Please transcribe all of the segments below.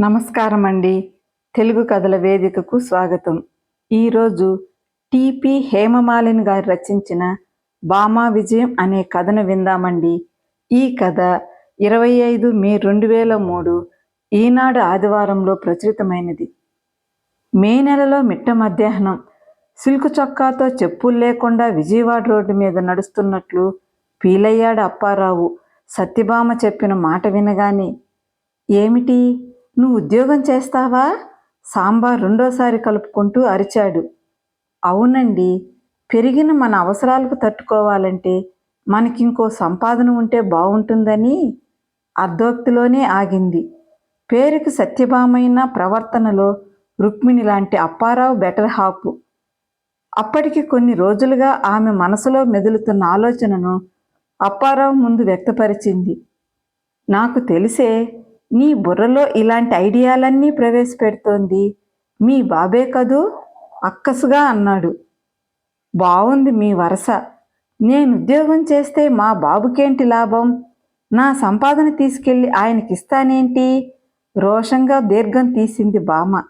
నమస్కారం అండి తెలుగు కథల వేదికకు స్వాగతం. ఈరోజు టిపి హేమమాలిని గారు రచించిన బామా విజయం అనే కథను విందామండి. ఈ కథ ఇరవై ఐదు మే రెండు వేల మూడు ఈనాడు ఆదివారంలో ప్రచురితమైనది. మే నెలలో మిట్ట మధ్యాహ్నం సిల్క్ చొక్కాతో చెప్పులు లేకుండా విజయవాడ రోడ్డు మీద నడుస్తున్నట్లు పీలయ్యాడు అప్పారావు. సత్యభామ చెప్పిన మాట వినగానే ఏమిటి? నువ్వు ఉద్యోగం చేస్తావా? సాంబార్ రెండోసారి కలుపుకుంటూ అరిచాడు. అవునండి పెరిగిన మన అవసరాలకు తట్టుకోవాలంటే మనకింకో సంపాదన ఉంటే బాగుంటుందని అర్ధోక్తిలోనే ఆగింది. పేరుకి సత్యభామైన ప్రవర్తనలో రుక్మిణి లాంటి అప్పారావు బెటర్ హాపు. అప్పటికి కొన్ని రోజులుగా ఆమె మనసులో మెదులుతున్న ఆలోచనను అప్పారావు ముందు వ్యక్తపరిచింది. నాకు తెలిసే నీ బుర్రలో ఇలాంటి ఐడియాలన్నీ ప్రవేశపెడుతోంది. మీ బాబే కదూ? అక్కసుగా అన్నాడు. బాగుంది మీ వరస. నేను ఉద్యోగం చేస్తే మా బాబుకేంటి లాభం? నా సంపాదన తీసుకెళ్ళి ఆయనకిస్తానేంటి? రోషంగా దీర్ఘం తీసింది బామ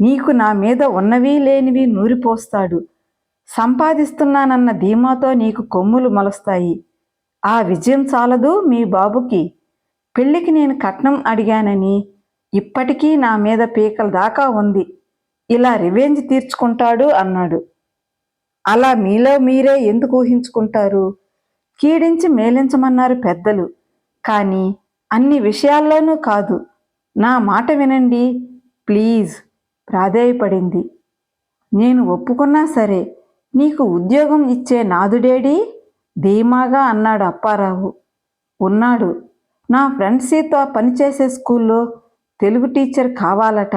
నీకు నా మీద ఉన్నవి లేనివి నూరిపోస్తాడు. సంపాదిస్తున్నానన్న ధీమాతో నీకు కొమ్ములు మొలుస్తాయి. ఆ విజయం చాలదు మీ బాబుకి. పెళ్ళికి నేను కట్నం అడిగానని ఇప్పటికీ నా మీద పీకల దాకా ఉంది. ఇలా రివెంజ్ తీర్చుకుంటాడు అన్నాడు. అలా మీలో మీరే ఎందుకు ఊహించుకుంటారు? కీడించి మేలించమన్నారు పెద్దలు. కానీ అన్ని విషయాల్లోనూ కాదు. నా మాట వినండి. ప్లీజ్. ప్రాధేయపడింది. నేను ఒప్పుకున్నా సరే నీకు ఉద్యోగం ఇచ్చే నాదుడేడి? ధీమాగా అన్నాడు అప్పారావు. ఉన్నాడు. నా ఫ్రెండ్ సీత పనిచేసే స్కూల్లో తెలుగు టీచర్ కావాలట.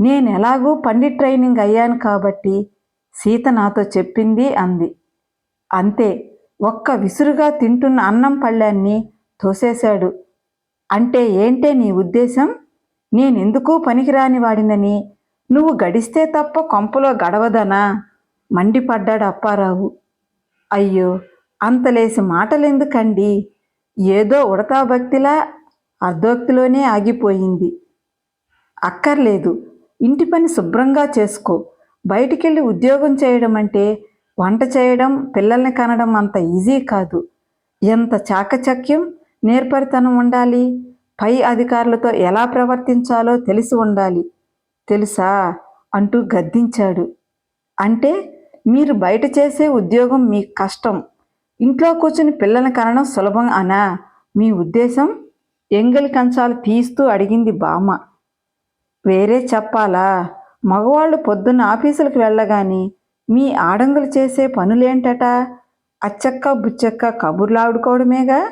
నేను ఎలాగూ పండిట్ ట్రైనింగ్ అయ్యాను కాబట్టి సీత నాతో చెప్పింది అంది. అంతే ఒక్క విసురుగా తింటున్న అన్నం పళ్ళాన్ని తోసేశాడు. అంటే ఏంటే నీ ఉద్దేశం? నేనెందుకు పనికిరాని వాడినని? నువ్వు గడిస్తే తప్ప కొంపలో గడవదనా? మండిపడ్డాడు అప్పారావు. అయ్యో అంతలేసి మాటలెందుకండి? ఏదో ఉడతా భక్తిలా అర్ధోక్తిలోనే ఆగిపోయింది. అక్కర్లేదు. ఇంటి పని శుభ్రంగా చేసుకో. బయటికెళ్ళి ఉద్యోగం చేయడం అంటే వంట చేయడం పిల్లల్ని కనడం అంత ఈజీ కాదు. ఎంత చాకచక్యం నేర్పరితనం ఉండాలి? పై అధికారులతో ఎలా ప్రవర్తించాలో తెలిసి ఉండాలి. తెలుసా? అంటూ గద్దించాడు. అంటే మీరు బయట చేసే ఉద్యోగం మీకు కష్టం. ఇంట్లో కూర్చుని పిల్లల్ని కనడం సులభం అనా? మీ ఉద్దేశం? ఎంగిలి కంచాలు తీస్తూ అడిగింది బామ్మ. వేరే చెప్పాలా? మగవాళ్ళు పొద్దున్న ఆఫీసులకు వెళ్ళగాని మీ ఆడంగులు చేసే పనులేంటట? అచ్చక్క బుచ్చక్క కబుర్లాడుకోవడమేగా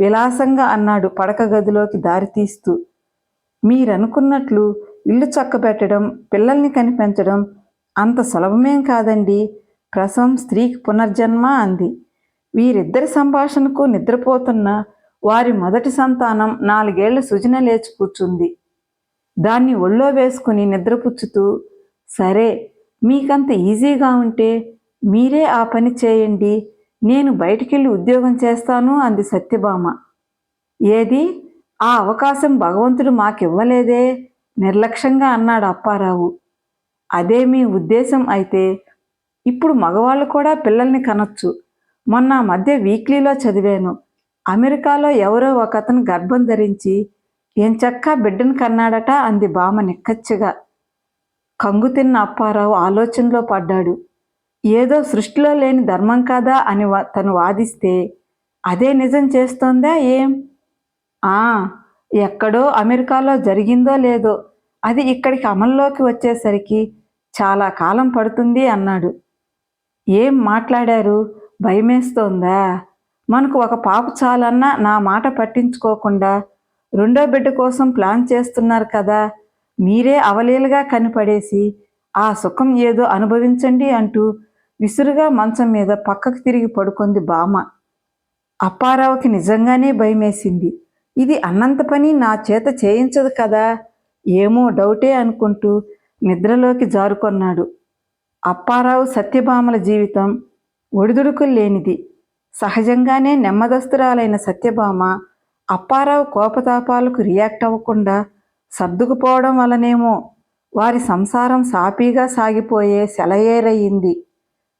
విలాసంగా అన్నాడు పడక గదిలోకి దారి తీస్తూ. మీరనుకున్నట్లు ఇల్లు చక్కబెట్టడం పిల్లల్ని కనిపించడం అంత సులభమేం కాదండి? ప్రసవం స్త్రీకి పునర్జన్మ అంది. వీరిద్దరి సంభాషణకు నిద్రపోతున్న వారి మొదటి సంతానం నాలుగేళ్ళ సుజన లేచి కూర్చుంది. దాన్ని ఒళ్ళో వేసుకుని నిద్రపుచ్చుతూ సరే మీకంత ఈజీగా ఉంటే మీరే ఆ పని చేయండి నేను బయటికెళ్ళి ఉద్యోగం చేస్తాను అంది సత్యభామ. ఏది? ఆ అవకాశం భగవంతుడు మాకివ్వలేదే నిర్లక్ష్యంగా అన్నాడు అప్పారావు. అదే మీ ఉద్దేశం అయితే ఇప్పుడు మగవాళ్ళు కూడా పిల్లల్ని కనొచ్చు. మొన్న మధ్య వీక్లీలో చదివాను. అమెరికాలో ఎవరో ఒక అతను గర్భం ధరించి ఎంచక్క బిడ్డను కన్నాడట? అంది బామ నిక్కచ్చిగా. కంగు తిన్న అప్పారావు ఆలోచనలో పడ్డాడు. ఏదో సృష్టిలో లేని ధర్మం కాదా? అని తను వాదిస్తే అదే నిజం చేస్తోందా ఏం? ఆ ఎక్కడో అమెరికాలో జరిగిందో లేదో అది ఇక్కడికి అమల్లోకి వచ్చేసరికి చాలా కాలం పడుతుంది అన్నాడు. ఏం మాట్లాడారు? భయమేస్తోందా? మనకు ఒక పాప చాలన్నా నా మాట పట్టించుకోకుండా రెండో బిడ్డ కోసం ప్లాన్ చేస్తున్నారు కదా. మీరే అవలీలుగా కనిపడేసి ఆ సుఖం ఏదో అనుభవించండి అంటూ విసురుగా మంచం మీద పక్కకు తిరిగి పడుకుంది బామ అప్పారావుకి నిజంగానే భయమేసింది. ఇది అన్నంత పని నా చేత చేయించదు కదా. ఏమో డౌటే అనుకుంటూ నిద్రలోకి జారుకొన్నాడు. అప్పారావు సత్యభామల జీవితం ఒడిదుడుకులు లేనిది. సహజంగానే నెమ్మదస్తురాలైన సత్యభామ అప్పారావు కోపతాపాలకు రియాక్ట్ అవ్వకుండా సర్దుకుపోవడం వలనేమో వారి సంసారం సాపీగా సాగిపోయే సెలయేరయ్యింది.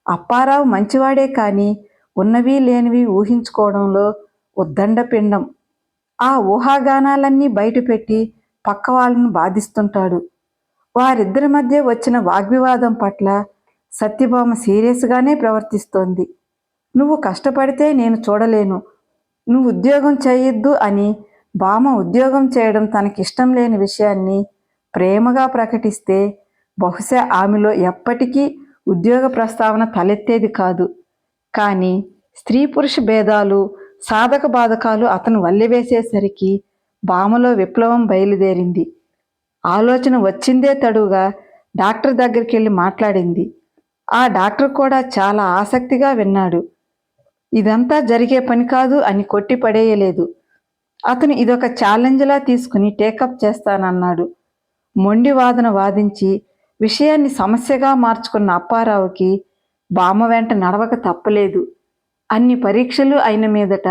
అప్పారావు మంచివాడే కానీ ఉన్నవి లేనివి ఊహించుకోవడంలో ఉద్దండ పిండం ఆ ఊహాగానాలన్నీ బయటపెట్టి పక్క వాళ్ళను బాధిస్తుంటాడు. వారిద్దరి మధ్య వచ్చిన వాగ్వివాదం పట్ల సత్యభామ సీరియస్గానే ప్రవర్తిస్తోంది. నువ్వు కష్టపడితే నేను చూడలేను. నువ్వు ఉద్యోగం చేయొద్దు అని బామ ఉద్యోగం చేయడం తనకిష్టం లేని విషయాన్ని ప్రేమగా ప్రకటిస్తే బహుశా ఆమెలో ఎప్పటికీ ఉద్యోగ ప్రస్తావన తలెత్తేది కాదు. కానీ స్త్రీ పురుష భేదాలు సాధక బాధకాలు అతను వల్లివేసేసరికి బామలో విప్లవం బయలుదేరింది. ఆలోచన వచ్చిందే తడుగా డాక్టర్ దగ్గరికి వెళ్ళి మాట్లాడింది. ఆ డాక్టర్ కూడా చాలా ఆసక్తిగా విన్నాడు. ఇదంతా జరిగే పని కాదు అని కొట్టి పడేయలేదు. అతను ఇదొక ఛాలెంజ్లా తీసుకుని టేకప్ చేస్తానన్నాడు. మొండి వాదన వాదించి విషయాన్ని సమస్యగా మార్చుకున్న అప్పారావుకి బామ్మ వెంట నడవక తప్పలేదు. అన్ని పరీక్షలు అయిన మీదట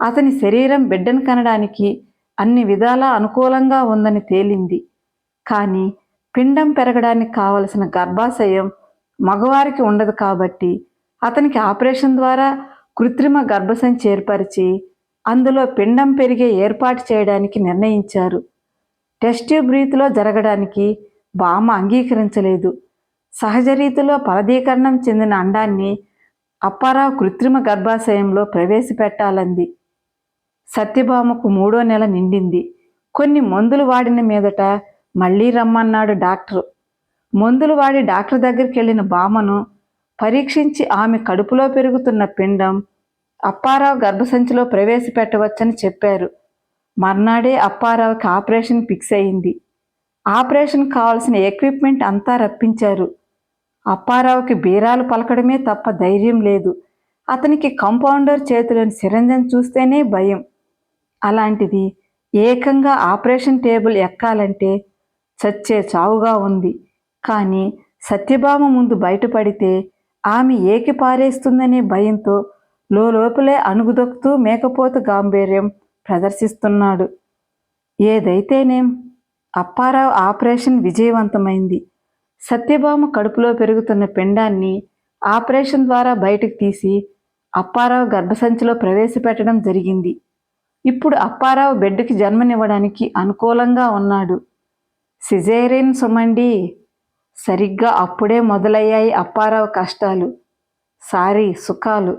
అతని శరీరం బిడ్డను కనడానికి అన్ని విధాలా అనుకూలంగా ఉందని తేలింది. కానీ పిండం పెరగడానికి కావలసిన గర్భాశయం మగవారికి ఉండదు కాబట్టి అతనికి ఆపరేషన్ ద్వారా కృత్రిమ గర్భసంచి ఏర్పరిచి అందులో పిండం పెరిగే ఏర్పాటు చేయడానికి నిర్ణయించారు. టెస్ట్ బ్రీత్లో రీతిలో జరగడానికి బామ అంగీకరించలేదు. సహజ రీతిలో ఫలదీకరణం చెందిన అండాన్ని అప్పారావు కృత్రిమ గర్భాశయంలో ప్రవేశపెట్టాలంది. సత్యభామకు మూడో నెల నిండింది. కొన్ని మందులు వాడిన మీదట మళ్ళీ రమ్మన్నాడు డాక్టర్. మందులు వాడి డాక్టర్ దగ్గరికి వెళ్ళిన బామను పరీక్షించి ఆమె కడుపులో పెరుగుతున్న పిండం అప్పారావు గర్భసంచిలో ప్రవేశపెట్టవచ్చని చెప్పారు. మర్నాడే అప్పారావుకి ఆపరేషన్ ఫిక్స్ అయింది. ఆపరేషన్ కావాల్సిన ఎక్విప్మెంట్ అంతా రప్పించారు. అప్పారావుకి బీరాలు పలకడమే తప్ప ధైర్యం లేదు. అతనికి కంపౌండర్ చేతిలోని సిరంజన్ చూస్తేనే భయం. అలాంటిది ఏకంగా ఆపరేషన్ టేబుల్ ఎక్కాలంటే చచ్చే చావుగా ఉంది. కానీ సత్యభామ ముందు బయటపడితే ఆమె ఏకి పారేస్తుందనే భయంతో లోపలే అణుగుదొక్కుతూ మేకపోతు గాంభీర్యం ప్రదర్శిస్తున్నాడు. ఏదైతేనేం అప్పారావు ఆపరేషన్ విజయవంతమైంది. సత్యభామ కడుపులో పెరుగుతున్న పిండాన్ని ఆపరేషన్ ద్వారా బయటకు తీసి అప్పారావు గర్భసంచిలో ప్రవేశపెట్టడం జరిగింది. ఇప్పుడు అప్పారావు బిడ్డకి జన్మనివ్వడానికి అనుకూలంగా ఉన్నాడు. సిజేరియన్ సుమండి సరిగ్గా అప్పుడే మొదలయ్యాయి అప్పారావు కష్టాలు సారీ సుఖాలు.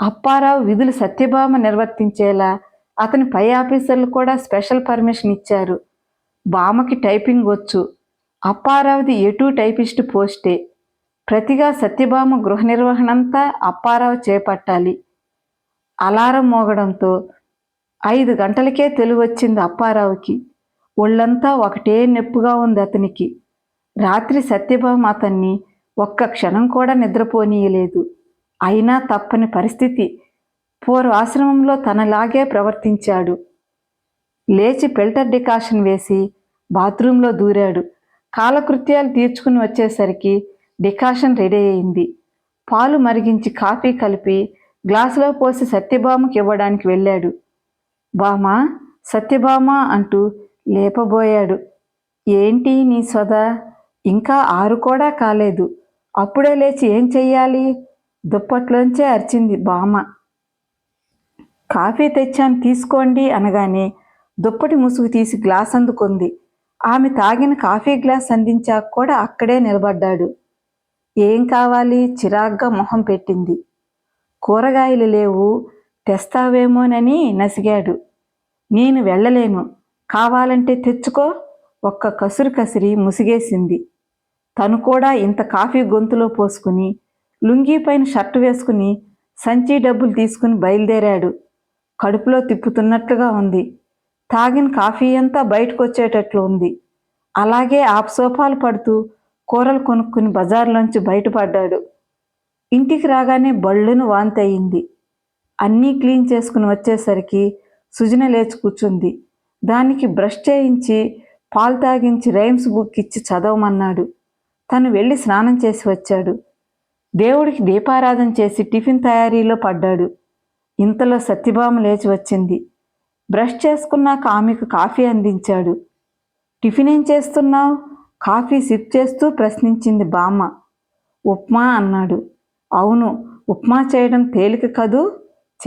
అప్పారావు విధులు సత్యభామ నిర్వర్తించేలా అతని పై ఆఫీసర్లు కూడా స్పెషల్ పర్మిషన్ ఇచ్చారు. బామకి టైపింగ్ వచ్చు. అప్పారావుది ఎటు టైపిస్ట్ పోస్టే. ప్రతిగా సత్యభామ గృహ నిర్వహణంతా అప్పారావు చేపట్టాలి. అలారం మోగడంతో ఐదు గంటలకే తెలివచ్చింది అప్పారావుకి. ఒళ్ళంతా ఒకటే నొప్పుగా ఉంది అతనికి. రాత్రి సత్యభామ అతన్ని ఒక్క క్షణం కూడా నిద్రపోనీయలేదు. అయినా తప్పని పరిస్థితి. పూర్వాశ్రమంలో తనలాగే ప్రవర్తించాడు. లేచి ఫిల్టర్ డికాషన్ వేసి బాత్రూంలో దూరాడు. కాలకృత్యాలు తీర్చుకుని వచ్చేసరికి డికాషన్ రెడీ అయింది. పాలు మరిగించి కాఫీ కలిపి గ్లాసులో పోసి సత్యభామకి ఇవ్వడానికి వెళ్ళాడు. బామా సత్యభామ అంటూ లేపబోయాడు. ఏంటి నీ సొద? ఇంకా ఆరు కూడా కాలేదు. అప్పుడే లేచి ఏం చెయ్యాలి? దుప్పట్లోంచే అరిచింది బామ కాఫీ తెచ్చాను తీసుకోండి అనగానే దుప్పటి ముసుగు తీసి గ్లాస్ అందుకుంది. ఆమె తాగిన కాఫీ గ్లాస్ అందించాక కూడా అక్కడే నిలబడ్డాడు. ఏం కావాలి? చిరాగ్గా మొహం పెట్టింది. కూరగాయలు లేవు తెస్తావేమోనని నసిగాడు. నేను వెళ్ళలేను. కావాలంటే తెచ్చుకో. ఒక్క కసురు కసిరి ముసిగేసింది. తను కూడా ఇంత కాఫీ గొంతులో పోసుకుని లుంగీ పైన షర్టు వేసుకుని సంచి డబ్బులు తీసుకుని బయలుదేరాడు. కడుపులో తిప్పుతున్నట్లుగా ఉంది. తాగిన కాఫీ అంతా బయటకు వచ్చేటట్లు ఉంది. అలాగే ఆప్సోపాలు పడుతూ కూరలు కొనుక్కుని బజార్లోంచి బయటపడ్డాడు. ఇంటికి రాగానే బళ్ళును వాంతి అయింది అన్నీ క్లీన్ చేసుకుని వచ్చేసరికి సుజన లేచి కూర్చుంది. దానికి బ్రష్ చేయించి పాలు తాగించి రైమ్స్ బుక్ ఇచ్చి చదవమన్నాడు. తను వెళ్ళి స్నానం చేసి వచ్చాడు. దేవుడికి దీపారాధన చేసి టిఫిన్ తయారీలో పడ్డాడు. ఇంతలో సత్యభామ లేచి వచ్చింది. బ్రష్ చేసుకున్నాక ఆమెకు కాఫీ అందించాడు. టిఫిన్ ఏం చేస్తున్నావు? కాఫీ సిప్ చేస్తూ ప్రశ్నించింది బామ్మ. ఉప్మా అన్నాడు. అవును ఉప్మా చేయడం తేలిక కదూ?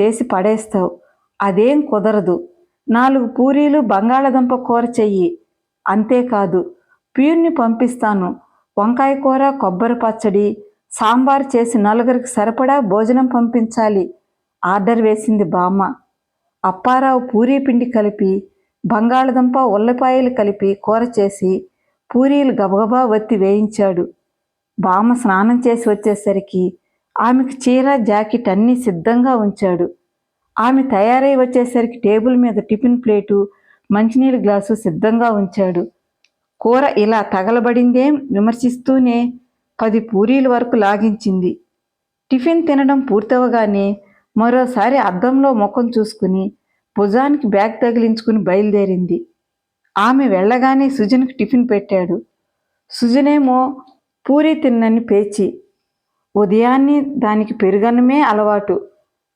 చేసి పడేస్తావు. అదేం కుదరదు. నాలుగు పూరీలు బంగాళదుంప కూర చెయ్యి. అంతేకాదు ప్యూర్ని పంపిస్తాను. వంకాయ కూర కొబ్బరి పచ్చడి సాంబార్ చేసి నలుగురికి సరిపడా భోజనం పంపించాలి. ఆర్డర్ వేసింది బామ్మ. అప్పారావు పూరీ పిండి కలిపి బంగాళదుంప ఉల్లిపాయలు కలిపి కూర చేసి పూరీలు గబగబా వత్తి వేయించాడు. బామ్మ స్నానం చేసి వచ్చేసరికి ఆమెకు చీర జాకెట్ అన్నీ సిద్ధంగా ఉంచాడు. ఆమె తయారై వచ్చేసరికి టేబుల్ మీద టిఫిన్ ప్లేటు మంచినీళ్ళ గ్లాసు సిద్ధంగా ఉంచాడు. కూర ఇలా తగలబడిందేం విమర్శిస్తూనే పది పూరీల వరకు లాగించింది. టిఫిన్ తినడం పూర్తవగానే మరోసారి అద్దంలో ముఖం చూసుకుని భుజానికి బ్యాగ్ తగిలించుకుని బయలుదేరింది. ఆమె వెళ్ళగానే సుజన్కి టిఫిన్ పెట్టాడు. సుజనేమో పూరి తిన్నని పేచి ఉదయాన్నే దానికి పెరుగన్నమే అలవాటు.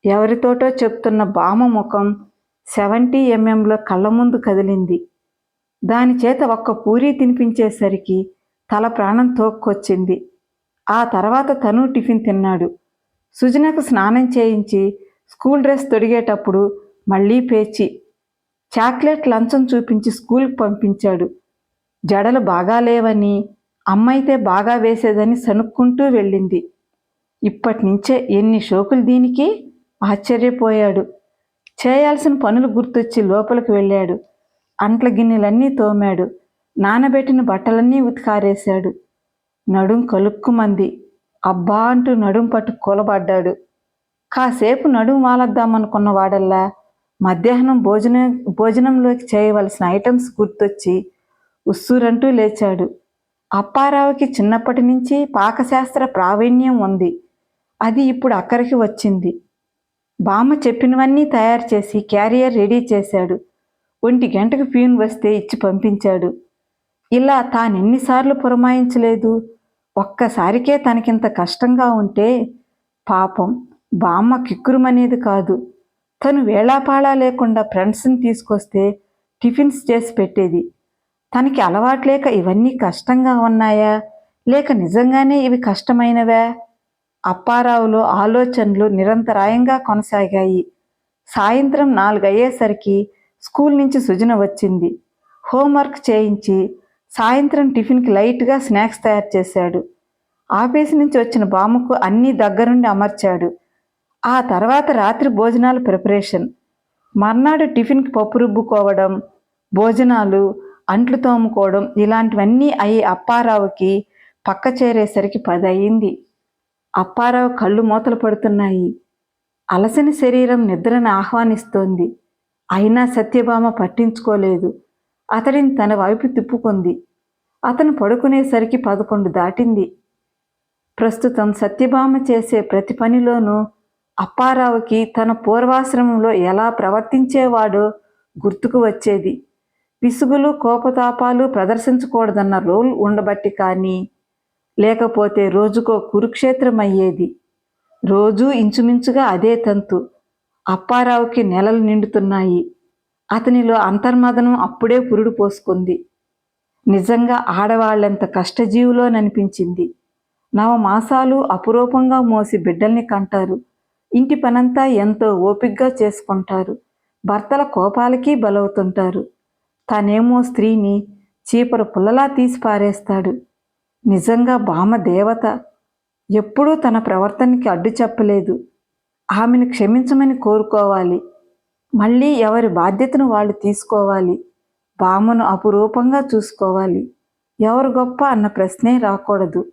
ఎవరితోటో చెప్తున్న బామ ముఖం సెవెంటీ ఎంఎంలో కళ్ళ ముందు కదిలింది. దాని చేత ఒక్క పూరి తినిపించేసరికి తల ప్రాణం తోక్కొచ్చింది. ఆ తర్వాత తను టిఫిన్ తిన్నాడు. సుజనకు స్నానం చేయించి స్కూల్ డ్రెస్ తొడిగేటప్పుడు మళ్ళీ పేచి చాక్లెట్ లంచం చూపించి స్కూల్కి పంపించాడు. జడలు బాగా లేవని అమ్మైతే బాగా వేసేదని సనుక్కుంటూ వెళ్ళింది. ఇప్పటి నుంచే ఎన్ని షోకులు దీనికి? ఆశ్చర్యపోయాడు. చేయాల్సిన పనులు గుర్తొచ్చి లోపలికి వెళ్ళాడు. అంట్ల గిన్నెలన్నీ తోమాడు. నానబెట్టిన బట్టలన్నీ ఉతికారేశాడు. నడుం కలుక్కుమంది. అబ్బా అంటూ నడుం పట్టు కూలబడ్డాడు. కాసేపు నడుం వాలద్దామనుకున్న వాడల్లా మధ్యాహ్నం భోజనం భోజనంలోకి చేయవలసిన ఐటమ్స్ గుర్తొచ్చి ఉస్సురంటూ లేచాడు. అప్పారావుకి చిన్నప్పటి నుంచి పాకశాస్త్ర ప్రావీణ్యం ఉంది. అది ఇప్పుడు అక్కడికి వచ్చింది. బామ్మ చెప్పినవన్నీ తయారు చేసి క్యారియర్ రెడీ చేశాడు. ఒంటి గంటకు ప్యూన్ వస్తే ఇచ్చి పంపించాడు. ఇలా తానెన్నిసార్లు పురమాయించలేదు. ఒక్కసారికే తనకింత కష్టంగా ఉంటే పాపం బామ్మ కిక్కురుమనేది కాదు. తను వేళాపాళా లేకుండా ఫ్రెండ్స్ని తీసుకొస్తే టిఫిన్స్ చేసి పెట్టేది. తనకి అలవాట్లేక ఇవన్నీ కష్టంగా ఉన్నాయా? లేక నిజంగానే ఇవి కష్టమైనవా? అప్పారావులో ఆలోచనలు నిరంతరాయంగా కొనసాగాయి. సాయంత్రం నాలుగయ్యేసరికి స్కూల్ నుంచి సుజన వచ్చింది. హోంవర్క్ చేయించి సాయంత్రం టిఫిన్కి లైట్గా స్నాక్స్ తయారు చేశాడు. ఆఫీస్ నుంచి వచ్చిన బామ్మకు అన్నీ దగ్గరుండి అమర్చాడు. ఆ తర్వాత రాత్రి భోజనాలు ప్రిపరేషన్. మర్నాడు టిఫిన్కి పప్పు రుబ్బుకోవడం భోజనాలు అంట్లు తోముకోవడం ఇలాంటివన్నీ అయ్యి అప్పారావుకి పక్క చేరేసరికి పది అయింది అప్పారావు కళ్ళు మూతలు పడుతున్నాయి. అలసిన శరీరం నిద్రను ఆహ్వానిస్తోంది. అయినా సత్యభామ పట్టించుకోలేదు. అతడిని తన వైపు తిప్పుకుంది. అతను పడుకునేసరికి పదకొండు దాటింది. ప్రస్తుతం సత్యభామ చేసే ప్రతి పనిలోనూ అప్పారావుకి తన పూర్వాశ్రమంలో ఎలా ప్రవర్తించేవాడో గుర్తుకు వచ్చేది. విసుగులు కోపతాపాలు ప్రదర్శించకూడదన్న రోల్ ఉండబట్టి కానీ లేకపోతే రోజుకో కురుక్షేత్రం అయ్యేది రోజూ ఇంచుమించుగా అదే తంతు. అప్పారావుకి నెలలు నిండుతున్నాయి. అతనిలో అంతర్మదనం అప్పుడే పురుడు పోసుకుంది. నిజంగా ఆడవాళ్ళంత కష్టజీవులోననిపించింది. నవమాసాలు అపురూపంగా మోసి బిడ్డల్ని కంటారు. ఇంటి పనంతా ఎంతో ఓపిగ్గా చేసుకుంటారు. భర్తల కోపాలకి బలవుతుంటారు. తనేమో స్త్రీని చీపరు పుల్లలా తీసి పారేస్తాడు. నిజంగా భామ దేవత. ఎప్పుడూ తన ప్రవర్తనకి అడ్డు చెప్పలేదు ఆమెను క్షమించమని కోరుకోవాలి. మళ్ళీ ఎవరి బాధ్యతను వాళ్ళు తీసుకోవాలి. భామను అపురూపంగా చూసుకోవాలి. ఎవరు గొప్ప అన్న ప్రశ్నే రాకూడదు.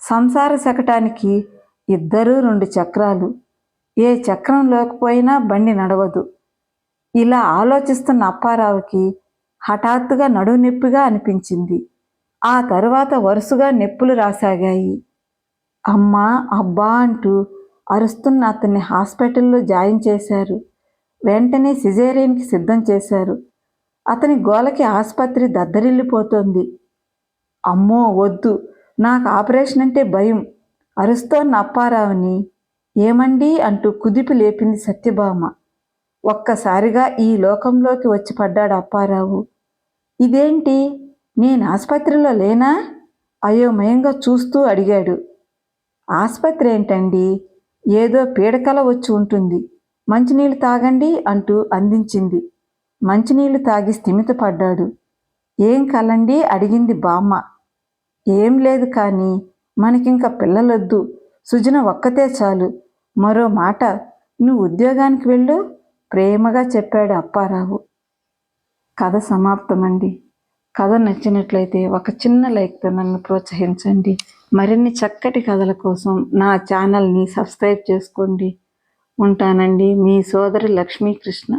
సంసార శకటానికి ఇద్దరూ రెండు చక్రాలు. ఏ చక్రం లేకపోయినా బండి నడవదు. ఇలా ఆలోచిస్తున్న అప్పారావుకి హఠాత్తుగా నడువు నొప్పిగా అనిపించింది. ఆ తరువాత వరుసగా నొప్పులు రాసాగాయి. అమ్మా అబ్బా అంటూ అరుస్తున్న అతన్ని హాస్పిటల్లో జాయిన్ చేశారు. వెంటనే సిజేరియన్కి సిద్ధం చేశారు. అతని గోలకి ఆసుపత్రి దద్దరిల్లిపోతోంది. అమ్మో వద్దు. నాకు ఆపరేషన్ అంటే భయం. అరుస్తోన్న అప్పారావుని ఏమండి అంటూ కుదిపి లేపింది సత్యభామ. ఒక్కసారిగా ఈ లోకంలోకి వచ్చి పడ్డాడు అప్పారావు. ఇదేంటి? నేను ఆసుపత్రిలో లేనా? అయోమయంగా చూస్తూ అడిగాడు. ఆసుపత్రి ఏంటండి? ఏదో పీడకల వచ్చి ఉంటుంది. మంచినీళ్ళు తాగండి అంటూ అందించింది. మంచినీళ్ళు తాగి స్థిమితపడ్డాడు. ఏం కలండి? అడిగింది బామ్మ. ఏం లేదు కానీ మనకింక పిల్లలొద్దు. సుజన ఒక్కతే చాలు. మరో మాట నువ్వు ఉద్యోగానికి వెళ్ళు ప్రేమగా చెప్పాడు అప్పారావు. కథ సమాప్తమండి. కథ నచ్చినట్లయితే ఒక చిన్న లైక్తో నన్ను ప్రోత్సహించండి. మరిన్ని చక్కటి కథల కోసం నా ఛానల్ని సబ్స్క్రైబ్ చేసుకోండి. ఉంటానండి మీ సోదరి లక్ష్మీకృష్ణ.